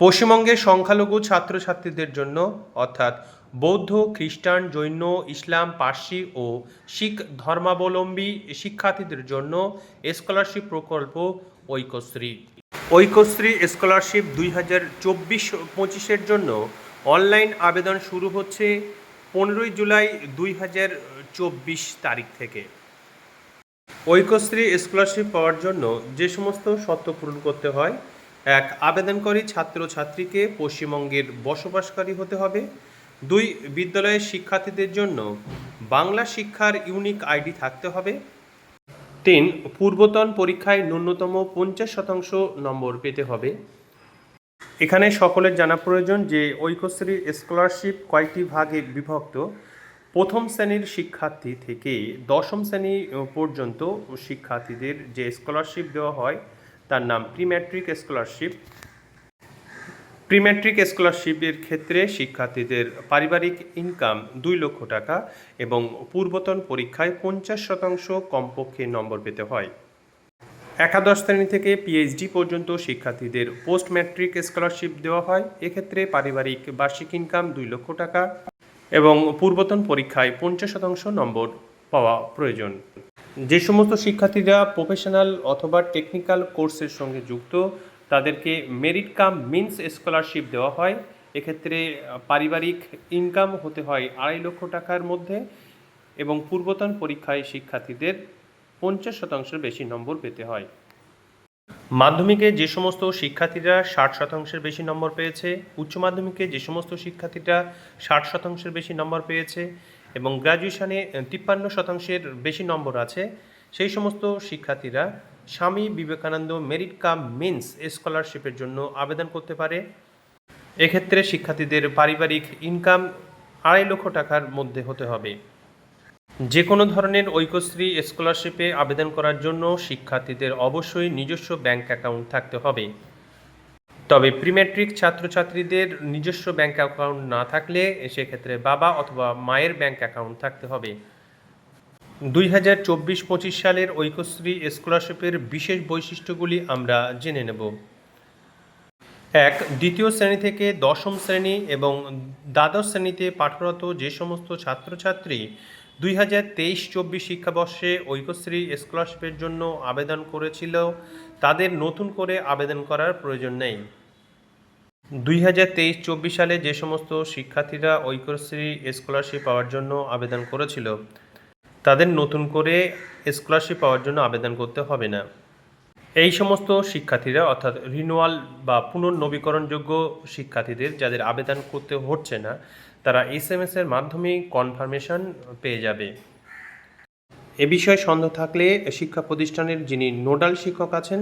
পশ্চিমবঙ্গের সংখ্যালঘু ছাত্রছাত্রীদের জন্য, অর্থাৎ বৌদ্ধ, খ্রিস্টান, জৈন, ইসলাম, পার্সি ও শিখ ধর্মাবলম্বী শিক্ষার্থীদের জন্য স্কলারশিপ প্রকল্প ঐক্যশ্রী। ঐক্যশ্রী স্কলারশিপ দুই হাজার চব্বিশ পঁচিশের জন্য অনলাইন আবেদন শুরু হচ্ছে পনেরোই জুলাই দুই হাজার চব্বিশ তারিখ থেকে। ঐক্যশ্রী স্কলারশিপ পাওয়ার জন্য যে সমস্ত শর্ত পূরণ করতে হয় এক আবেদনকারী ছাত্রছাত্রীকে পশ্চিমবঙ্গের বসবাসকারী হতে হবে। দুই, বিদ্যালয়ের শিক্ষার্থীদের জন্য বাংলা শিক্ষার ইউনিক আইডি থাকতে হবে। তিন, পূর্বতন পরীক্ষায় ন্যূনতম পঞ্চাশ শতাংশ নম্বর পেতে হবে। এখানে সকলের জানা প্রয়োজন যে ঐক্যশ্রী স্কলারশিপ কয়েকটি ভাগে বিভক্ত? প্রথম শ্রেণির শিক্ষার্থী থেকে দশম শ্রেণি পর্যন্ত শিক্ষার্থীদের যে স্কলারশিপ দেওয়া হয় তার নাম প্রিম্যাট্রিক স্কলারশিপ। প্রিম্যাট্রিক স্কলারশিপের ক্ষেত্রে শিক্ষার্থীদের পারিবারিক ইনকাম দুই লক্ষ টাকা এবং পূর্বতন পরীক্ষায় পঞ্চাশ শতাংশ কমপক্ষে নম্বর পেতে হয়। একাদশ শ্রেণি থেকে পিএইচডি পর্যন্ত শিক্ষার্থীদের পোস্ট ম্যাট্রিক স্কলারশিপ দেওয়া হয়। এক্ষেত্রে পারিবারিক বার্ষিক ইনকাম দুই লক্ষ টাকা এবং পূর্বতন পরীক্ষায় পঞ্চাশ শতাংশ নম্বর পাওয়া প্রয়োজন। যে সমস্ত শিক্ষার্থীরা প্রফেশনাল অথবা টেকনিক্যাল কোর্সের সঙ্গে যুক্ত, তাদেরকে মেরিট কাম মিন্স স্কলারশিপ দেওয়া হয়। এক্ষেত্রে পারিবারিক ইনকাম হতে হয় আড়াই লক্ষ টাকার মধ্যে এবং পূর্বতন পরীক্ষায় শিক্ষার্থীদের পঞ্চাশ শতাংশের বেশি নম্বর পেতে হয়। মাধ্যমিকে যে সমস্ত শিক্ষার্থীরা ষাট শতাংশের বেশি নম্বর পেয়েছে, উচ্চ মাধ্যমিকে যে সমস্ত শিক্ষার্থীরা ষাট শতাংশের বেশি নম্বর পেয়েছে এবং গ্র্যাজুয়েশনে তিপ্পান্ন শতাংশের বেশি নম্বর আছে। সেই সমস্ত শিক্ষার্থীরা Swami Vivekananda merit cum means স্কলারশিপের জন্য আবেদন করতে পারে। এক্ষেত্রে শিক্ষার্থীদের পারিবারিক ইনকাম আড়াই লক্ষ টাকার মধ্যে হতে হবে। যে কোনো ধরনের ঐক্যশ্রী স্কলারশিপে আবেদন করার জন্য শিক্ষার্থীদের অবশ্যই নিজস্ব ব্যাংক অ্যাকাউন্ট থাকতে হবে। তবে প্রিমেট্রিক ছাত্রছাত্রীদের নিজস্ব ব্যাংক অ্যাকাউন্ট না থাকলে সেক্ষেত্রে বাবা অথবা মায়ের ব্যাংক অ্যাকাউন্ট থাকতে হবে। দুই হাজার চব্বিশ পঁচিশ সালের ঐক্যশ্রী স্কলারশিপের বিশেষ বৈশিষ্ট্যগুলি আমরা জেনে নেব। এক, দ্বিতীয় শ্রেণি থেকে দশম শ্রেণি এবং দ্বাদশ শ্রেণীতে পাঠরত যে সমস্ত ছাত্রছাত্রী দুই হাজার তেইশ চব্বিশ শিক্ষাবর্ষে ঐক্যশ্রী স্কলারশিপের জন্য আবেদন করেছিল, তাদের নতুন করে আবেদন করার প্রয়োজন নেই। দুই হাজার তেইশ চব্বিশ সালে যে সমস্ত শিক্ষার্থীরা ঐক্যশ্রী স্কলারশিপ পাওয়ার জন্য আবেদন করেছিল, তাদের নতুন করে স্কলারশিপ পাওয়ার জন্য আবেদন করতে হবে না। এই সমস্ত শিক্ষার্থীরা, অর্থাৎ রিনুয়াল বা পুনর্নবীকরণযোগ্য শিক্ষার্থীদের যাদের আবেদন করতে হচ্ছে না, তারা এস এম এর মাধ্যমে কনফার্মেশন পেয়ে যাবে। এ বিষয়ে সন্দেহ থাকলে শিক্ষা প্রতিষ্ঠানের যিনি নোডাল শিক্ষক আছেন,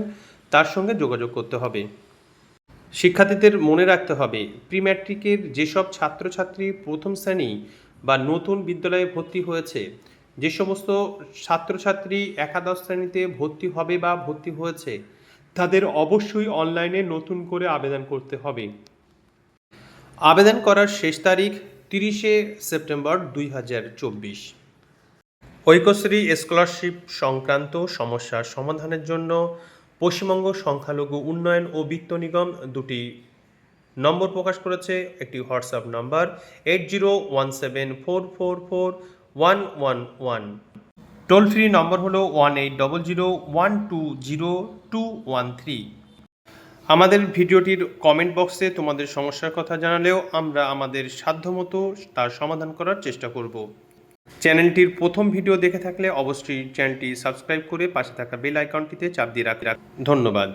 তার সঙ্গে যোগাযোগ করতে হবে। শিক্ষার্থীদের মনে রাখতে হবে প্রি ম্যাট্রিকের যেসব ছাত্রছাত্রী প্রথম শ্রেণি বা নতুন বিদ্যালয়ে ভর্তি হয়েছে, যে সমস্ত ছাত্রছাত্রী একাদশ শ্রেণীতে ভর্তি হবে বা ভর্তি হয়েছে, তাদের অবশ্যই অনলাইনে নতুন করে আবেদন করতে হবে। আবেদন করার শেষ তারিখ তিরিশে সেপ্টেম্বর দুই হাজার চব্বিশ। ঐক্যশ্রী স্কলারশিপ সংক্রান্ত সমস্যার সমাধানের জন্য পশ্চিমবঙ্গ সংখ্যালঘু উন্নয়ন ও বিত্ত নিগম দুটি নম্বর প্রকাশ করেছে, একটি WhatsApp number eight zero one seven four four four one one one toll free number হলো one eight double zero one two zero two one three আমাদের ভিডিওটির কমেন্ট বক্সে তোমাদের সমস্যার কথা জানালেও আমরা আমাদের সাধ্যমতো তার সমাধান করার চেষ্টা করব। চ্যানেলটির প্রথম ভিডিও দেখে থাকলে অবশ্যই চ্যানেলটি সাবস্ক্রাইব করে পাশে থাকা বেল আইকনটিতে চাপ দিয়ে রাখ ধন্যবাদ।